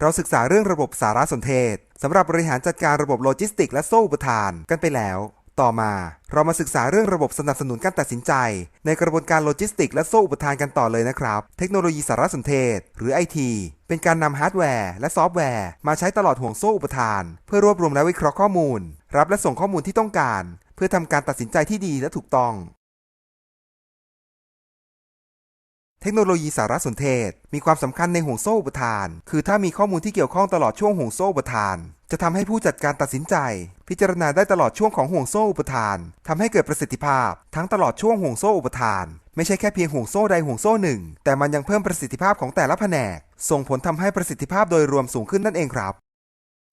เราศึกษาเรื่องระบบสารสนเทศสำหรับบริหารจัดการระบบโลจิสติกและโซ่อุปทานกันไปแล้ว ต่อมาเรามาศึกษาเรื่องระบบสนับสนุนการตัดสินใจ ในกระบวนการโลจิสติกและโซ่อุปทานกันต่อเลยนะครับ เทคโนโลยีสารสนเทศ หรือ IT เป็นการนำฮาร์ดแวร์และซอฟต์แวร์มาใช้ตลอดห่วงโซ่อุปทาน เพื่อรวบรวมและวิเคราะห์ข้อมูล รับและส่งข้อมูลที่ต้องการ เพื่อทำการตัดสินใจที่ดีและถูกต้อง เทคโนโลยีสารสนเทศ มีความสำคัญในห่วงโซ่อุปทาน คือถ้ามีข้อมูลที่เกี่ยวข้องตลอดช่วงห่วงโซ่อุปทาน จะทำให้ผู้จัดการตัดสินใจ พิจารณาได้ตลอดช่วงของห่วงโซ่อุปทานทำให้เกิดประสิทธิภาพ ทั้งตลอดช่วงห่วงโซ่อุปทาน ไม่ใช่แค่เพียงห่วงโซ่ใดห่วงโซ่หนึ่ง แต่มันยังเพิ่มประสิทธิภาพของแต่ละแผนก ส่งผลทำให้ประสิทธิภาพโดยรวมสูงขึ้นนั่นเองครับ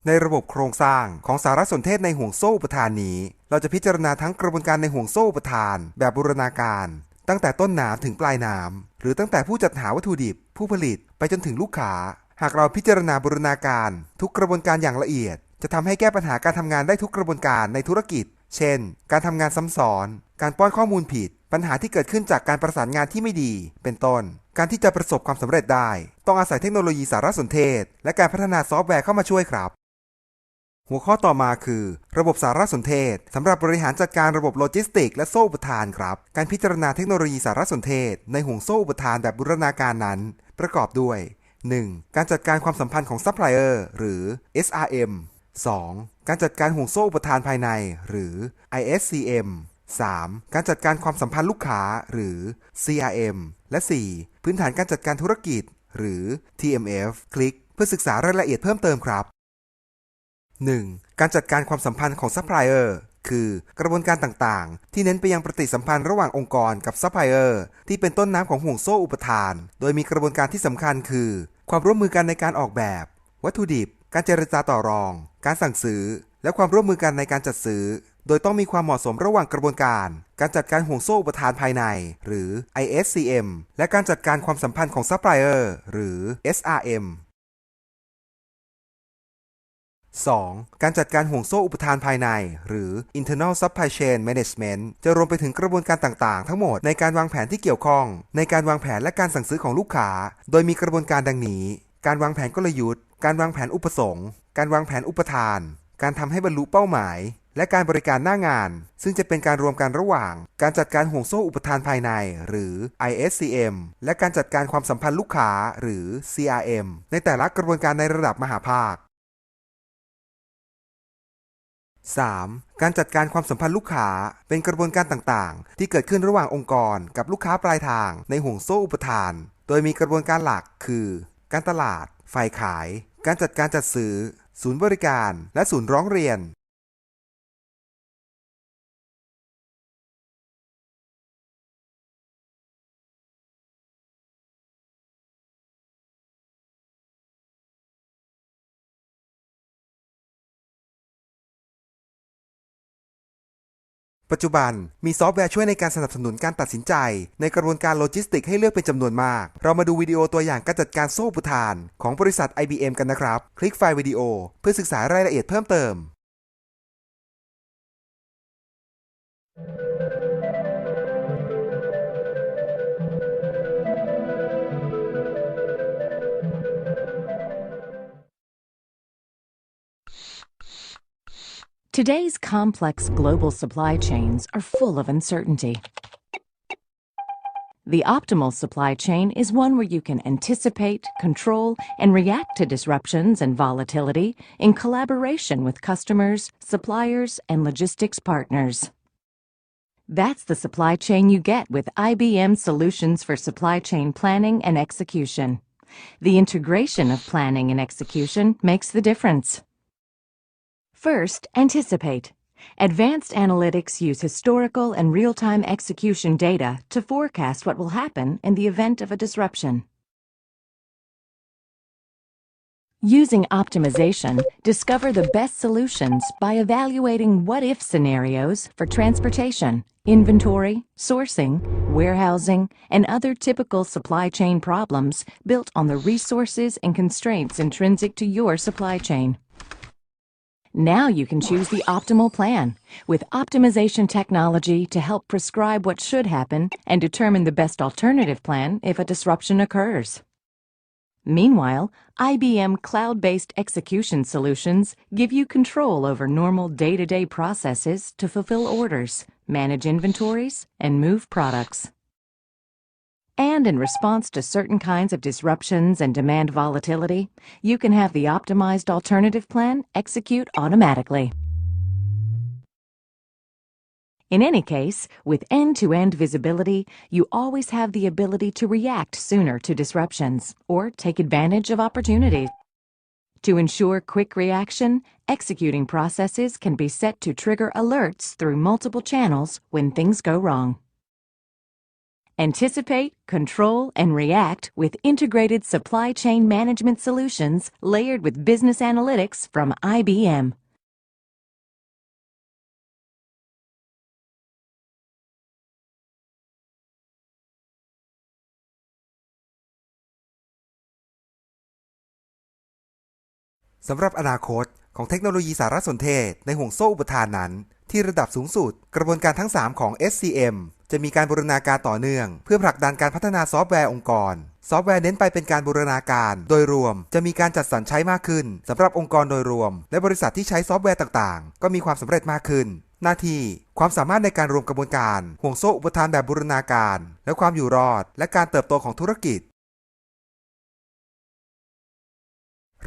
ในระบบโครงสร้างของสารสนเทศในห่วงโซ่อุปทานนี้ เราจะพิจารณาทั้งกระบวนการในห่วงโซ่อุปทาน แบบบูรณาการ ตั้งแต่ต้นน้ำถึงปลายน้ำหรือตั้งแต่ผู้จัดหาวัตถุดิบ ผู้ผลิตไปจนถึงลูกค้า หากเราพิจารณาบูรณาการ ทุกกระบวนการอย่างละเอียด จะทำให้แก้ปัญหาการทำงานได้ทุกกระบวนการในธุรกิจ เช่น การทำงานซ้ำซ้อน การป้อนข้อมูลผิด ปัญหาที่เกิดขึ้นจากการประสานงานที่ไม่ดี เป็นต้น การที่จะประสบความสำเร็จได้ ต้องอาศัยเทคโนโลยีสารสนเทศ และการพัฒนาซอฟต์แวร์เข้ามาช่วยครับ หัวข้อต่อมาคือ ระบบสารสนเทศสำหรับบริหารจัดการระบบโลจิสติกและโซ่อุปทานครับ การพิจารณาเทคโนโลยีสารสนเทศ ในห่วงโซ่อุปทานแบบบูรณาการนั้น ประกอบด้วย 1. การจัดการความสัมพันธ์ของซัพพลายเออร์หรือ SRM 2. การจัดการห่วงโซ่อุปทานภายใน หรือ ISCM 3. การจัดการความสัมพันธ์ลูกค้า หรือ CRM และ 4. พื้นฐานการจัดการธุรกิจ หรือ TMF คลิก เพื่อศึกษารายละเอียดเพิ่มเติมครับ 1. การจัดการความสัมพันธ์ของซัพพลายเออร์คือกระบวนการต่างๆ ที่เน้นไปยังปฏิสัมพันธ์ระหว่างองค์กรกับซัพพลายเออร์ที่เป็นต้นน้ำของห่วงโซ่อุปทาน โดยมีกระบวนการที่สำคัญคือ ความร่วมมือกันในการออกแบบ วัตถุดิบ การเจรจาต่อรอง การสั่งซื้อ และความร่วมมือกันในการจัดซื้อ โดยต้องมีความเหมาะสมระหว่างกระบวนการ การจัดการห่วงโซ่อุปทานภายใน หรือ ISCM และการจัดการความสัมพันธ์ของซัพพลายเออร์หรือ SRM 2. การจัดการห่วงโซ่อุปทานภายใน หรือ internal supply chain management จะรวมไปถึงกระบวนการต่างๆ ทั้งหมดในการวางแผนที่เกี่ยวข้อง ในการวางแผนและการสั่งซื้อของลูกค้า โดยมีกระบวนการดังนี้ การวางแผนกลยุทธ์ การวางแผนอุปสงค์ การวางแผนอุปทาน การทำให้บรรลุเป้าหมาย และการบริการหน้างาน ซึ่งจะเป็นการรวมกันระหว่าง การจัดการห่วงโซ่อุปทานภายใน หรือ ISCM และการจัดการความสัมพันธ์ลูกค้า หรือ CRM ในแต่ละกระบวนการในระดับมหาภาค 3. การจัดการความสัมพันธ์ลูกค้าเป็นกระบวนการต่างๆ ที่เกิดขึ้นระหว่างองค์กรกับลูกค้าปลายทางในห่วงโซ่อุปทาน โดยมีกระบวนการหลักคือ การตลาด ฝ่ายขาย การจัดการจัดซื้อ ศูนย์บริการ และศูนย์ร้องเรียน ปัจจุบันมีซอฟต์แวร์ช่วยในการสนับสนุนการตัดสินใจ ในกระบวนการโลจิสติกให้เลือกเป็นจำนวนมาก เรามาดูวิดีโอตัวอย่างการจัดการโซ่บุทาน ของบริษัท IBM กันนะครับ คลิกไฟล์วิดีโอ เพื่อศึกษารายละเอียดเพิ่มเติม Today's complex global supply chains are full of uncertainty. The optimal supply chain is one where you can anticipate, control, and react to disruptions and volatility in collaboration with customers, suppliers, and logistics partners. That's the supply chain you get with IBM Solutions for Supply Chain Planning and Execution. The integration of planning and execution makes the difference. First, anticipate. Advanced analytics use historical and real-time execution data to forecast what will happen in the event of a disruption. Using optimization, discover the best solutions by evaluating what-if scenarios for transportation, inventory, sourcing, warehousing, and other typical supply chain problems built on the resources and constraints intrinsic to your supply chain. Now you can choose the optimal plan with optimization technology to help prescribe what should happen and determine the best alternative plan if a disruption occurs. Meanwhile, IBM cloud based execution solutions give you control over normal day to day processes to fulfill orders, manage inventories, and move products. And in response to certain kinds of disruptions and demand volatility, you can have the optimized alternative plan execute automatically. In any case, with end to end visibility, you always have the ability to react sooner to disruptions or take advantage of opportunities. To ensure quick reaction, executing processes can be set to trigger alerts through multiple channels when things go wrong. Anticipate, control, and react with integrated supply chain management solutions layered with business analytics from IBM. สำหรับอนาคต ของเทคโนโลยีสารสนเทศในห่วงโซ่อุปทานนั้น ที่ระดับสูงสุด กระบวนการทั้ง 3 ของ SCM จะมีการบูรณาการต่อเนื่อง เพื่อผลักดันการพัฒนาซอฟต์แวร์องค์กร ซอฟต์แวร์เน้นไปเป็นการบูรณาการ โดยรวมจะมีการจัดสรรใช้มากขึ้นสำหรับองค์กรโดยรวม และบริษัทที่ใช้ซอฟต์แวร์ต่างๆ ก็มีความสำเร็จมากขึ้น หน้าที่ความสามารถในการรวมกระบวนการ ห่วงโซ่อุปทานแบบบูรณาการ และความอยู่รอด และการเติบโตของธุรกิจ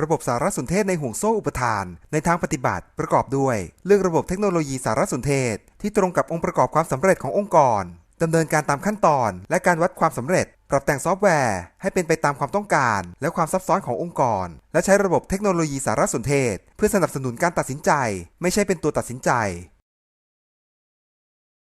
ระบบสารสนเทศในห่วงโซ่อุปทาน ในทางปฏิบัติประกอบด้วยเรื่องระบบเทคโนโลยีสารสนเทศ ที่ตรงกับองค์ประกอบความสำเร็จขององค์กรดำเนินการตามขั้นตอน และการวัดความสำเร็จ ปรับแต่งซอฟต์แวร์ ให้เป็นไปตามความต้องการ และความซับซ้อนขององค์กร และใช้ระบบเทคโนโลยีสารสนเทศ เพื่อสนับสนุนการตัดสินใจ ไม่ใช่เป็นตัวตัดสินใจ